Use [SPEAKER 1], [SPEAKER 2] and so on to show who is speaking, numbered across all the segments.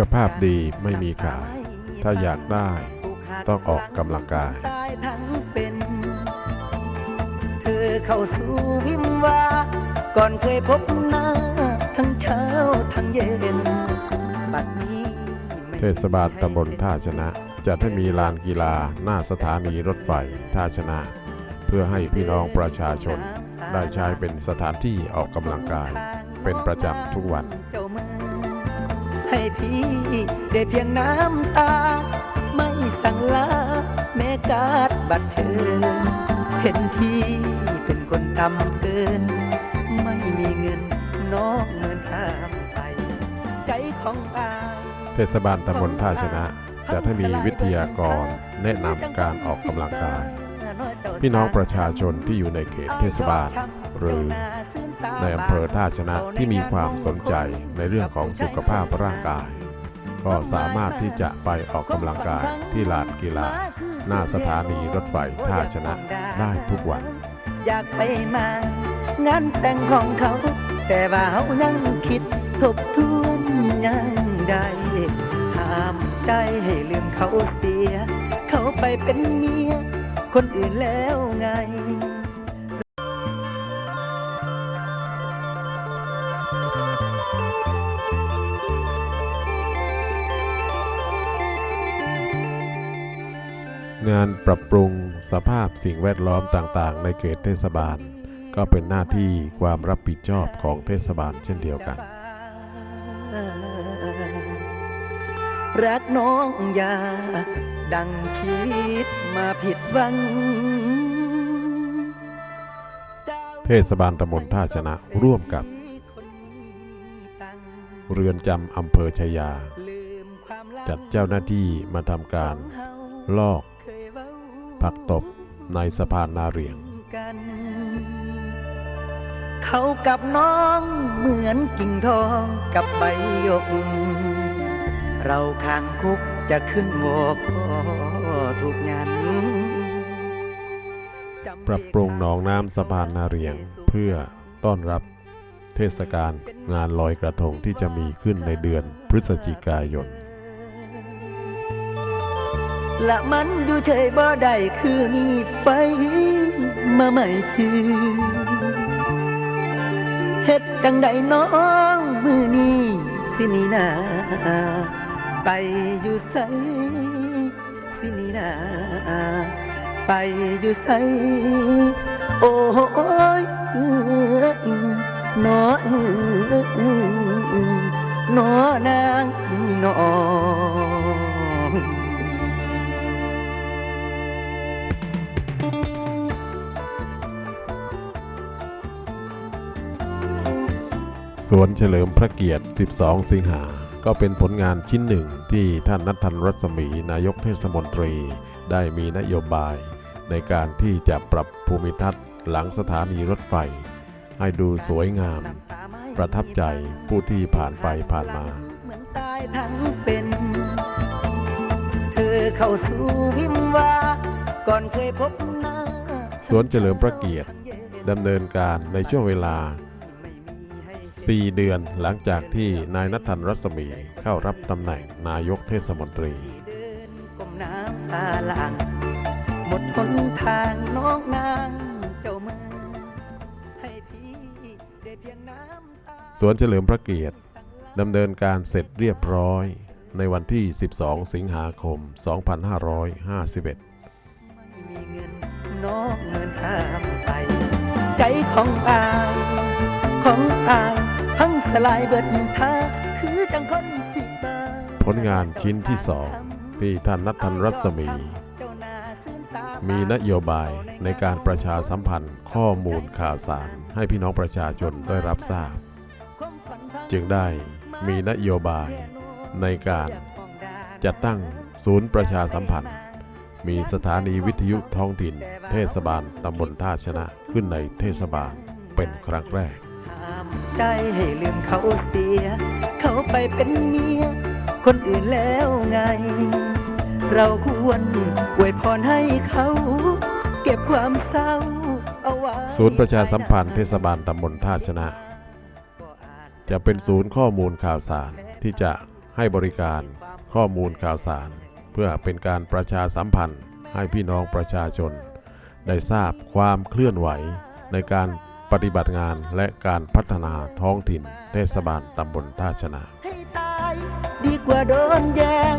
[SPEAKER 1] สุขภาพดีไม่มีขาย ถ้าอยากได้ ต้องออกกำลังกาย
[SPEAKER 2] ตายทั้งเป็นเธอเข้าสู่วิมวาก่อนเคยพบหน้าทั้งเช้าทั้งเย็นบัดนี้ไม่
[SPEAKER 1] เทศบาลตำบลท่าชนะจัดให้มีลานกีฬาหน้าสถานีรถไฟท่าชนะ เพื่อให้พี่น้องประชาชนได้ใช้เป็นสถานที่ออกกำลังกาย เป็นประจำทุกวัน
[SPEAKER 2] เจ้ามือให้พี่ ได้เพียงน้ำตา ไม่สั่งลาแม้การดบัตรเชิญเห็นพี่เป็นคนต่ำเกิน ไม่มีเงินนองเงินข้ามไป ใจของอาย
[SPEAKER 1] เทศบาลตำบลท่าชนะจัดให้มีวิทยากรแนะนำการออกกำลังกาย พี่น้องประชาชนที่อยู่ในเขตเทศบาล หรือในอำเภอท่าชนะที่มีความสนใจในเรื่องของสุขภาพร่างกาย ก็สามารถที่จะไปออกกำลังกายที่ลานกีฬา หน้าสถานีรถไฟท่าชนะได้ทุกวัน
[SPEAKER 2] อยากไปมางานแต่งของเขา แต่ว่าเขายังคิดทบทวนยังได้ห้ามใจให้ลืมเขาเสีย เขาไปเป็นเมีย คนอื่นแล้วไง
[SPEAKER 1] งานปรับปรุงสภาพสิ่งแวดล้อมต่างๆ ในเขตเทศบาล ก็เป็นหน้าที่ความรับผิดชอบของเทศบาลเช่นเดียวกัน
[SPEAKER 2] รักน้องอย่าดังคิดมาผิดหวัง
[SPEAKER 1] เทศบาลตำบลท่าชนะร่วมกับ เรือนจำอำเภอชายา จัดเจ้าหน้าที่มาทำการลอก ผักตบในสะพานนาเรียง
[SPEAKER 2] กันเขากับน้องเหมือนกิ่งทองกับใบหยก เราข้างคุกจะขึ้นโงกทุกงาน
[SPEAKER 1] ปรับปรุงหนองน้ำสะพานนาเรียงเพื่อต้อนรับเทศกาลงานลอยกระทงที่จะมีขึ้นในเดือนพฤศจิกายน
[SPEAKER 2] ละมันอยู่เฉยบ่ได้คือมีไฟมาใหม่คือเฮ็ดจังใดน้องมือนี้สินีนา ไปอยู่ไสสินีนา ไปอยู่ไสโอ้ยนอหนอนางนอ
[SPEAKER 1] สวนเฉลิมพระเกียรติ 12 สิงหา ก็เป็นผลงานชิ้นหนึ่งที่ท่านนัทธันรัศมีนายกเทศมนตรี ได้มีนโยบาย ในการที่จะปรับภูมิทัศน์หลังสถานีรถไฟ ให้ดูสวยงาม ประทับใจผู้ที่ผ่านไปผ่านมา
[SPEAKER 2] เหมือนตายทั้งเป็น เธอเข้าสู่วิมวาก่อนเคยพบหน้า
[SPEAKER 1] สวนเฉลิมพระเกียรติดำเนินการในช่วงเวลา 4 เดือนหลังจากที่นายนัทธันรัศมีเข้ารับตำแหน่งนายกเทศมนตรี
[SPEAKER 2] เดินก้มน้ำตาหลังหมดหนทางน้องนางเจ้ามือให้พี่ได้เพียงน้ำตา
[SPEAKER 1] สวนเฉลิมพระเกียรติดำเนินการเสร็จเรียบร้อยในวันที่ 12 สิงหาคม 2551
[SPEAKER 2] ไม่มีเงินน้องเงินข้ามไป ใจของอายของอายพัง สลายเบิดท่าคือจังคนสิตา
[SPEAKER 1] ผลงานชิ้นที่สองที่ท่านนัทธันรัศมี มีนโยบายในการประชาสัมพันธ์ข้อมูลข่าวสารให้พี่น้องประชาชนได้รับทราบ จึงได้มีนโยบายในการจัดตั้งศูนย์ประชาสัมพันธ์ มีสถานีวิทยุท้องถิ่น เทศบาลตำบลท่าชนะขึ้นในเทศบาลเป็นครั้งแรก
[SPEAKER 2] ใจให้ลืมเขาเสีย เขาไปเป็นเมีย คนอื่นแล้วไง เราควรอวยพรให้เขา เก็บความเศร้าเอาไว้
[SPEAKER 1] ศูนย์ประชาสัมพันธ์เทศบาลตำบลท่าชนะ จะเป็นศูนย์ข้อมูลข่าวสารที่จะให้บริการข้อมูลข่าวสาร เพื่อเป็นการประชาสัมพันธ์ให้พี่น้องประชาชน ได้ทราบความเคลื่อนไหวในการ ปฏิบัติงานและการพัฒนาท้องถิ่นเทศบาลตำบลท่าชนะ
[SPEAKER 2] ให้ตายดีกว่าโดนแยง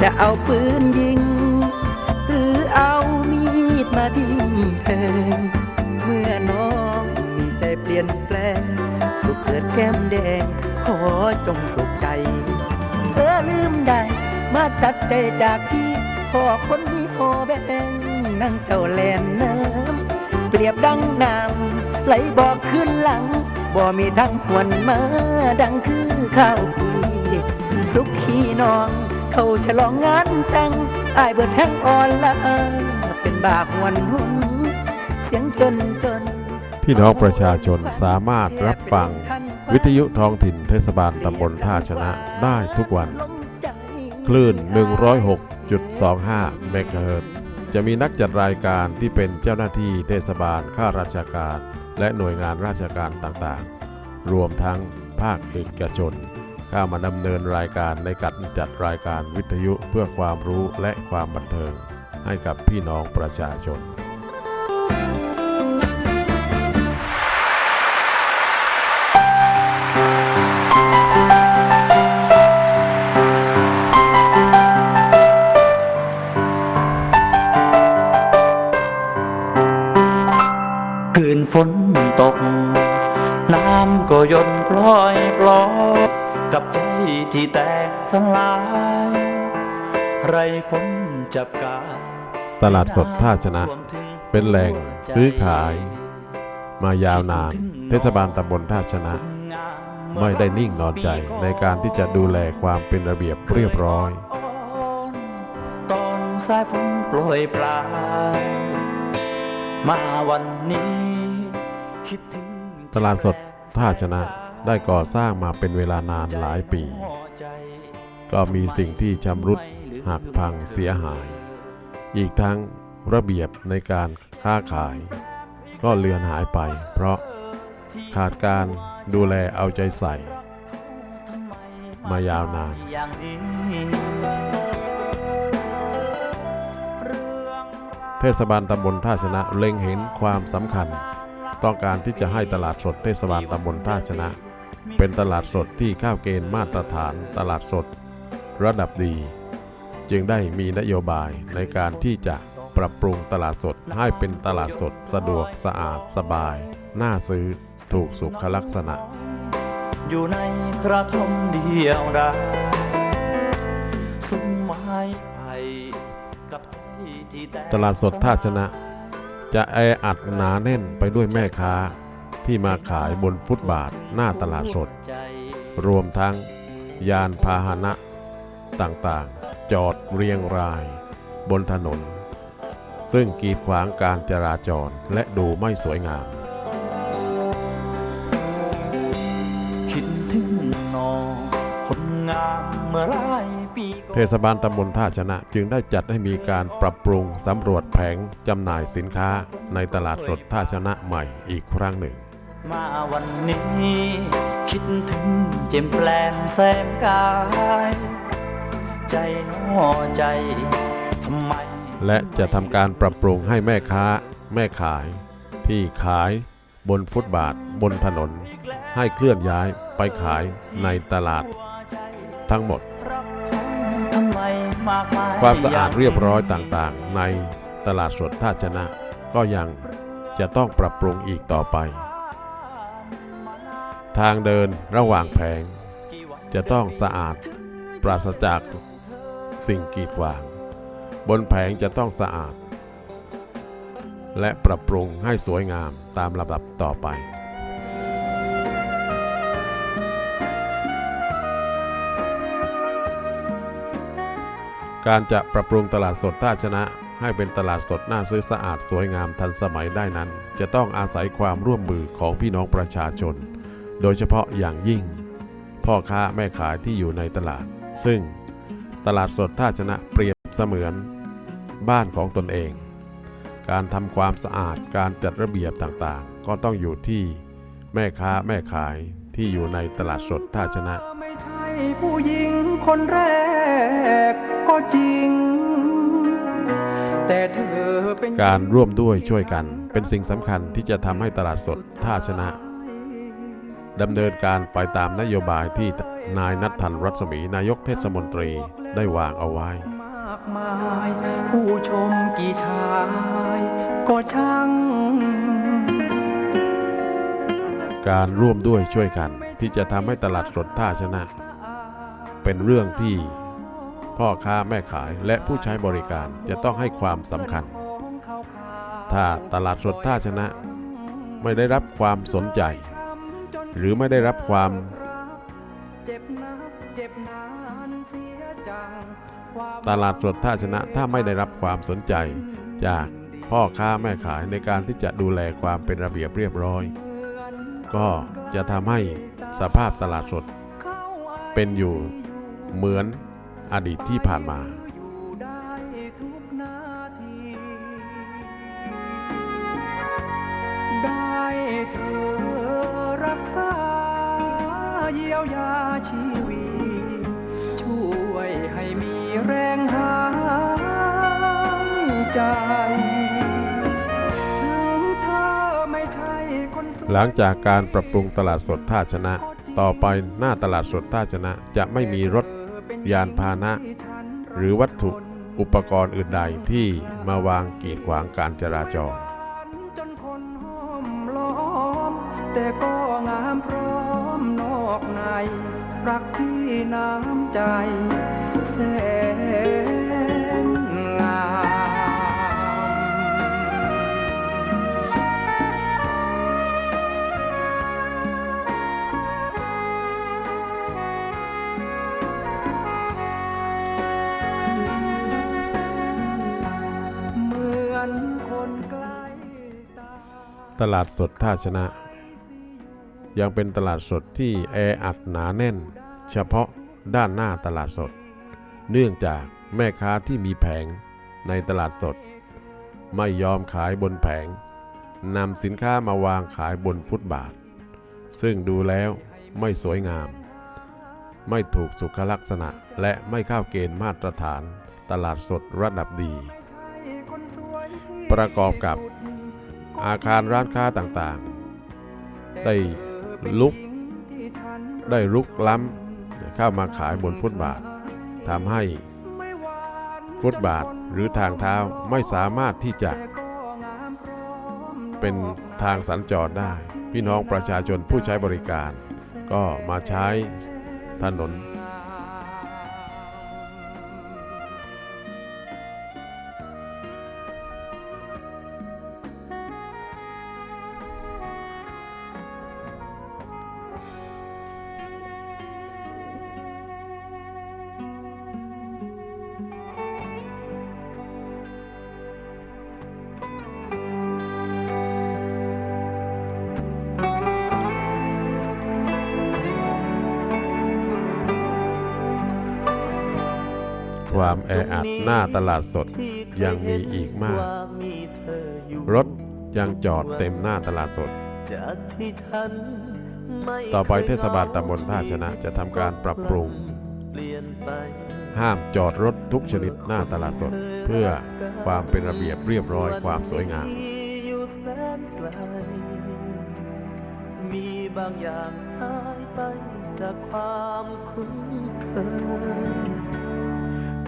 [SPEAKER 2] จะเอาปืนยิง หรือเอามีดมาทิ่มแทงเมื่อน้องมีใจเปลี่ยนแปลง สุขเกิดแก้มแดง ขอจงสุขใจเธอลืมได้ มาตัดใจจากพี่พ่อคนมีพอแบ่งนั่งเจ้าแลนน้ำ ปรียบดังน้ำไหลบอกขึ้นหลัง บ่มีทั้งหวนมาดังคือข้าวปีสุขีน้อง เขาฉลองงานแต่งอายเบิดแห้งอ่อนละเป็นบาหวนหุ่นเสียงจนจน
[SPEAKER 1] พี่น้องประชาชนสามารถรับฟัง วิทยุท้องถิ่นเทศบาลตำบลท่าชนะได้ทุกวัน คลื่น 106.25 เมกะเฮิรตซ์ จะมีนักจัดรายการที่เป็นเจ้าหน้าที่เทศบาลข้าราชการ และหน่วยงานราชการต่างๆ รวมทั้งภาคเอกชน เข้ามาดำเนินรายการในการจัดรายการวิทยุเพื่อความรู้และความบันเทิง ให้กับพี่น้องประชาชน
[SPEAKER 3] คืนฝนตก น้ำก็หย่นปล่อยปล่อยกับใจที่แตกสลาย ไรฝนจับกาย
[SPEAKER 1] ตลาดสดท่าชนะ เป็นแหล่งซื้อขาย มายาวนาน เทศบาลตำบลท่าชนะ ไม่ได้นิ่งนอนใจในการที่จะดูแลความเป็นระเบียบเรียบร้อย
[SPEAKER 3] ตอนสายฝนโปรยปลายมาวัน นี้คิดถึง
[SPEAKER 1] ตลาดสดท่าชนะได้ก่อสร้างมาเป็นเวลานานหลายปี ก็มีสิ่งที่ชำรุดหักพังเสียหาย อีกทั้งระเบียบในการค้าขาย ก็เลือนหายไป เพราะขาดการดูแลเอาใจใส่ มายาวนาน ทศบาลตำบลท่าชนะเล็งเห็นความสำคัญ ต้องการที่จะให้ตลาดสดเทศบาลตำบลท่าชนะ เป็นตลาดสดที่เข้าเกณฑ์มาตรฐานตลาดสด ระดับดี จึงได้มีนโยบายในการที่จะปรับปรุงตลาดสดให้เป็นตลาดสดสะดวกสะอาดสบาย น่าซื้อถูกสุขลักษณะ
[SPEAKER 3] อยู่ในกระทงเดียวดายสุมไม้
[SPEAKER 1] ตลาดสดท่าชนะ จะแออัดหนาแน่นไปด้วยแม่ค้าที่มาขายบนฟุตบาทหน้าตลาดสด รวมทั้งยานพาหนะต่างๆ จอดเรียงรายบนถนน ซึ่งกีดขวางการจราจรและดูไม่สวยงาม
[SPEAKER 3] คิดถึงน้องคนงาม มื่อหลายปีก่อน
[SPEAKER 1] เทศบาลตำบลท่าชนะจึงได้จัดให้มีการปรับปรุงสำรวจแผงจำหน่ายสินค้าในตลาดสดท่าชนะใหม่อีกครั้งหนึ่ง
[SPEAKER 3] มาวันนี้ คิดถึงเจมแปลมแซมกาย ใจน้อใจทำไม
[SPEAKER 1] และจะทำการปรับปรุงให้แม่ค้า แม่ขาย ที่ขาย บนฟุตบาท บนถนน ให้เคลื่อนย้ายไปขายในตลาด ทั้งหมด
[SPEAKER 3] รักทำไมมากมาย
[SPEAKER 1] ความสะอาดเรียบร้อยต่างๆ ในตลาดสดท่าชนะ ก็ยังจะต้องปรับปรุงอีกต่อไป ทางเดินระหว่างแผง จะต้องสะอาดปราศจากสิ่งกีดขวาง บนแผงจะต้องสะอาด และปรับปรุงให้สวยงามตามลำดับต่อไป การจะปรับปรุงตลาดสดท่าชนะ ให้เป็นตลาดสดน่าซื้อสะอาดสวยงามทันสมัยได้นั้น จะต้องอาศัยความร่วมมือของพี่น้องประชาชน โดยเฉพาะอย่างยิ่ง พ่อค้าแม่ขายที่อยู่ในตลาด ซึ่งตลาดสดท่าชนะเปรียบเสมือน บ้านของตนเอง การทำความสะอาดการจัดระเบียบต่างๆ ก็ต้องอยู่ที่แม่ค้าแม่ขายที่อยู่ในตลาดสดท่าชนะ
[SPEAKER 2] แม่
[SPEAKER 4] ผู้หญิงคนแรก จริง แต่เธอเป็น
[SPEAKER 1] การร่วมด้วยช่วยกันเป็นสิ่งสำคัญที่จะทำให้ตลาดสดท่าชนะดำเนินการไปตามนโยบายที่นายนัทธันรัศมีนายกเทศมนตรีได้วางเอาไว้
[SPEAKER 4] มากมายผู้ชมกี่ชายก็ช่าง
[SPEAKER 1] การร่วมด้วยช่วยกันที่จะทำให้ตลาดสดท่าชนะ เป็นเรื่องที่ พ่อค้าแม่ขายและผู้ใช้บริการจะต้องให้ความสำคัญ ถ้าตลาดสดท่าชนะ ไม่ได้รับความสนใจ หรือไม่ได้รับความตลาดสดท่าชนะถ้าไม่ได้รับความสนใจ จากพ่อค้าแม่ขายในการที่จะดูแลความเป็นระเบียบเรียบร้อย ก็จะทำให้สภาพตลาดสดเป็นอยู่เหมือน อดีตที่ผ่านมา
[SPEAKER 4] อยู่ได้ทุกนาทีได้เธอรักษาเยียวยาชีวิต ช่วยให้มีแรงหายใจถึงเธอไม่ใช่คนสวย
[SPEAKER 1] หลังจากการปรับปรุงตลาดสดท่าชนะ ต่อไปหน้าตลาดสดท่าชนะจะไม่มีรถ ยานพาหนะ หรือวัตถุอุปกรณ์อื่นใดที่มาวางกีดขวางการจราจร
[SPEAKER 4] จนคนห้อมล้อมแต่ก็งามพร้อมนอกใน รักที่น้ำใจแส ต
[SPEAKER 1] ลาดสดท่าชนะ ยังเป็นตลาดสดที่แออัดหนาแน่น เฉพาะด้านหน้าตลาดสด เนื่องจากแม่ค้าที่มีแผงในตลาดสด ไม่ยอมขายบนแผงนำสินค้ามาวางขายบนฟุตบาท ซึ่งดูแล้วไม่สวยงาม ไม่ถูกสุขลักษณะและไม่เข้าเกณฑ์มาตรฐานตลาดสดระดับดี ประกอบกับ อาคารร้านค้าต่างๆ ได้ลุกได้รุกล้ำเข้ามาขายบนฟุตบาททำให้ฟุตบาทหรือทางเท้าไม่สามารถที่จะ เป็นทางสัญจรได้ พี่น้องประชาชนผู้ใช้บริการ ก็มาใช้ถนน ความแออัดหน้าตลาดสดยังมีอีกมาก รถยังจอดเต็มหน้าตลาดสด ต่อไปเทศบาลตำบลท่าชนะจะทำการปรับปรุง ห้ามจอดรถทุกชนิดหน้าตลาดสด เพื่อความเป็นระเบียบเรียบร้อยความสวยงาม
[SPEAKER 5] มีบางอย่างหายไปจากความคุ้นเคย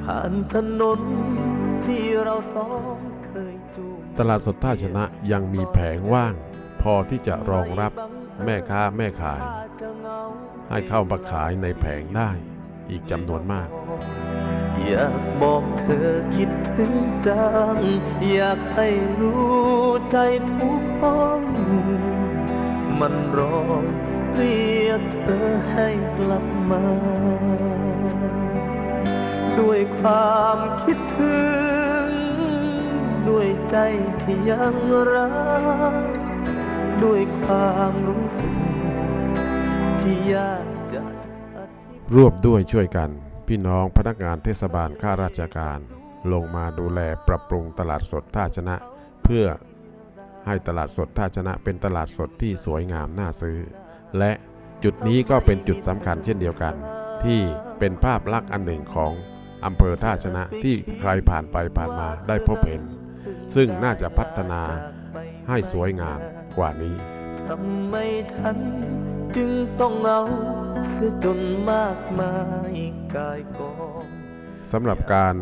[SPEAKER 5] ผ่านถนนที่เราสองเคยจูง
[SPEAKER 1] ตลาดสดท่าชนะยังมีแผงว่าง พอที่จะรองรับแม่ค้าแม่ขาย
[SPEAKER 5] อาจจะเหงา
[SPEAKER 1] ให้เข้ามาขายในแผงได้อีกจำนวนมาก
[SPEAKER 5] อยากบอกเธอคิดถึงจัง อยากให้รู้ใจทุกห้อง มันรอเรียกเธอให้กลับมา ด้วยความคิดถึง ด้วยใจที่ยังรัก ด้วยความรู้สึกที่ยากจะอธิบาย
[SPEAKER 1] ร่วมด้วยช่วยกัน พี่น้องพนักงานเทศบาลข้าราชการ ลงมาดูแลปรับปรุงตลาดสดท่าชนะ เพื่อให้ตลาดสดท่าชนะเป็นตลาดสดที่สวยงามน่าซื้อ และจุดนี้ก็เป็นจุดสำคัญเช่นเดียวกัน ที่เป็นภาพลักษณ์อันหนึ่งของ อำเภอท่าชนะที่ใครผ่านไปผ่านมาได้พบเห็น ซึ่งน่าจะพัฒนาให้สวยงามกว่านี้
[SPEAKER 5] ทำไมฉันจึงต้องเอาเสียจนมากมายกายกอง
[SPEAKER 1] สำหรับการ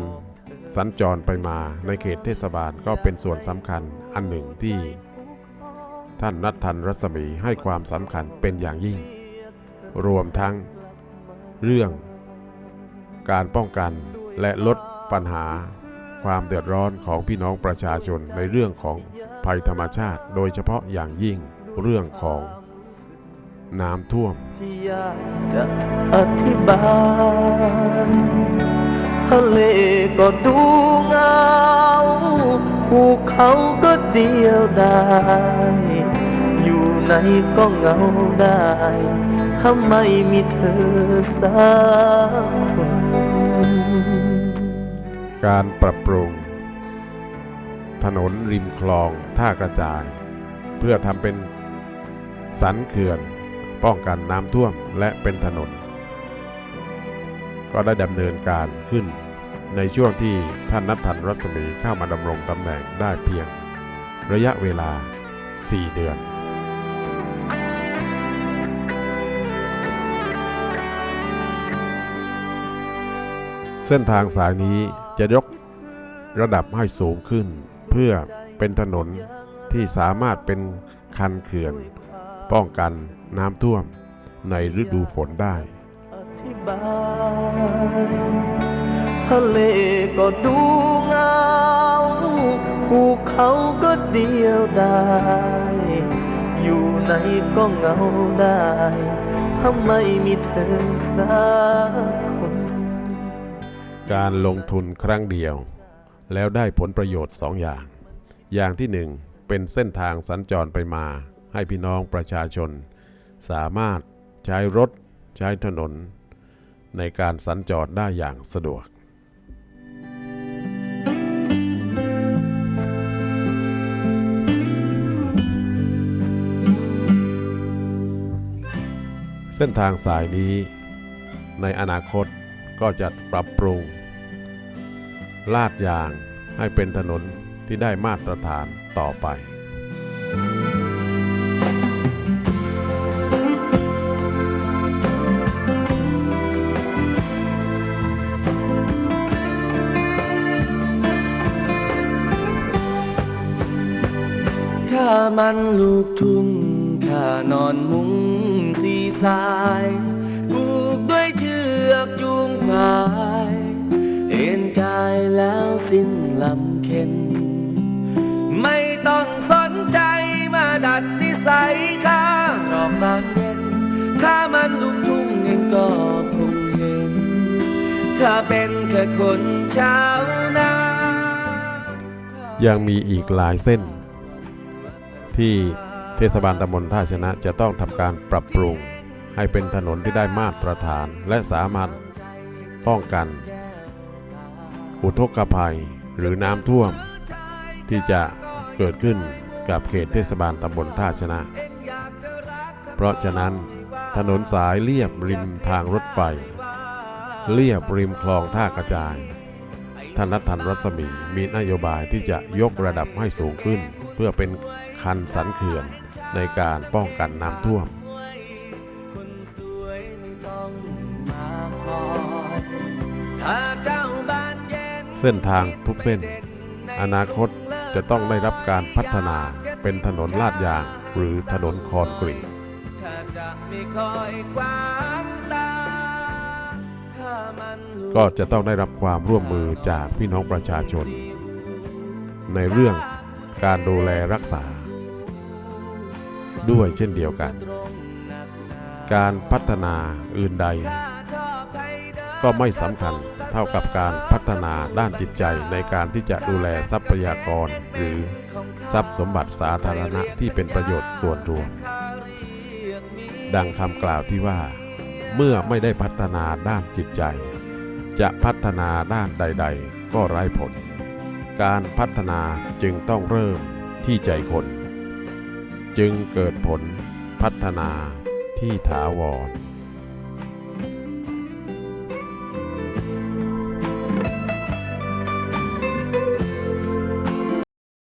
[SPEAKER 1] สัญจรไปมาในเขตเทศบาลก็เป็นส่วนสำคัญอันหนึ่งที่ ท่านนัททันรัศมีให้ความสำคัญเป็นอย่างยิ่ง รวมทั้งเรื่อง การป้องกันและลดปัญหาความเดือดร้อนของพี่น้องประชาชนในเรื่องของภัยธรรมชาติ โดยเฉพาะอย่างยิ่งเรื่องของน้ำท่วม
[SPEAKER 5] ที่ยากจะอธิบายทะเลก็ดูเงาภูเขาก็เดียวดายอยู่ไหนก็เหงาได้ถ้าไม่มีเธอสักคน
[SPEAKER 1] การปรับปรุง ถนนริมคลองท่ากระจาย เพื่อทำเป็นสันเขื่อนป้องกันน้ำท่วมและเป็นถนน ก็ได้ดำเนินการขึ้นในช่วงที่ท่านนัทธันรัศมีเข้ามาดำรงตำแหน่งได้เพียง ระยะเวลา 4 เดือน เส้นทางสายนี้จะยกระดับให้สูงขึ้น เพื่อเป็นถนนที่สามารถเป็นคันเขื่อน ป้องกันน้ำท่วมในฤดูฝนได้
[SPEAKER 5] ทะเลก็ดูเงาภูเขาก็เดียวดายอยู่ไหนก็เงาได้ ถ้าไม่มีเธอสักค
[SPEAKER 1] การลงทุนครั้งเดียว แล้วได้ผลประโยชน์สองอย่าง อย่างที่หนึ่งเป็นเส้นทางสัญจรไปมา ให้พี่น้องประชาชน สามารถใช้รถใช้ถนน ในการสัญจรได้อย่างสะดวก เส้นทางสายนี้ในอนาคต ก็จะปรับปรุง ลาดยางให้เป็นถนนที่ได้มาตรฐานต่อไป
[SPEAKER 5] ข้ามันลูกทุ่งข้านอนมุงสีสาย สิ้นลำเค็นไม่ต้องสนใจมาดัดนิสัยข้ารอบตอนเย็นข้ามันลูกทุ่งเองก็คงเห็นข้าเป็นแค่คนชาวนา
[SPEAKER 1] ยังมีอีกหลายเส้น ที่เทศบาลตำบลท่าชนะจะต้องทำการปรับปรุง ให้เป็นถนนที่ได้มาตรฐานและสามารถป้องกัน อุทกภัยหรือน้ำท่วม ที่จะเกิดขึ้นกับเขตเทศบาลตำบลท่าชนะ เพราะฉะนั้นถนนสายเลียบริมทางรถไฟ เลียบริมคลองท่ากระจายท่านนัทธันรัศมีมีนโยบายที่จะยกระดับให้สูงขึ้น เพื่อเป็นคันสันเขื่อนในการป้องกันน้ำท่วม
[SPEAKER 5] ส้น
[SPEAKER 1] ทางทุกเส้น อนาคตจะต้องได้รับการพัฒนาเป็นถนนลาดยางหรือถนนคอนกรีตก็จะต้องได้รับความร่วมมือจากพี่น้องประชาชน ในเรื่องการดูแลรักษา ด้วยเช่นเดียวกัน การพัฒนาอื่นใด ก็ไม่สำคัญเท่ากับการพัฒนาด้านจิตใจในการที่จะดูแลทรัพยากร หรือทรัพย์สมบัติสาธารณะที่เป็นประโยชน์ส่วนรว
[SPEAKER 5] ม
[SPEAKER 1] ดังคำกล่าวที่ว่า เมื่อไม่ได้พัฒนาด้านจิตใจ จะพัฒนาด้านใด ๆ ก็ไร้ผล การพัฒนาจึงต้องเริ่มที่ใจคน จึงเกิดผลพัฒนาที่ถาวร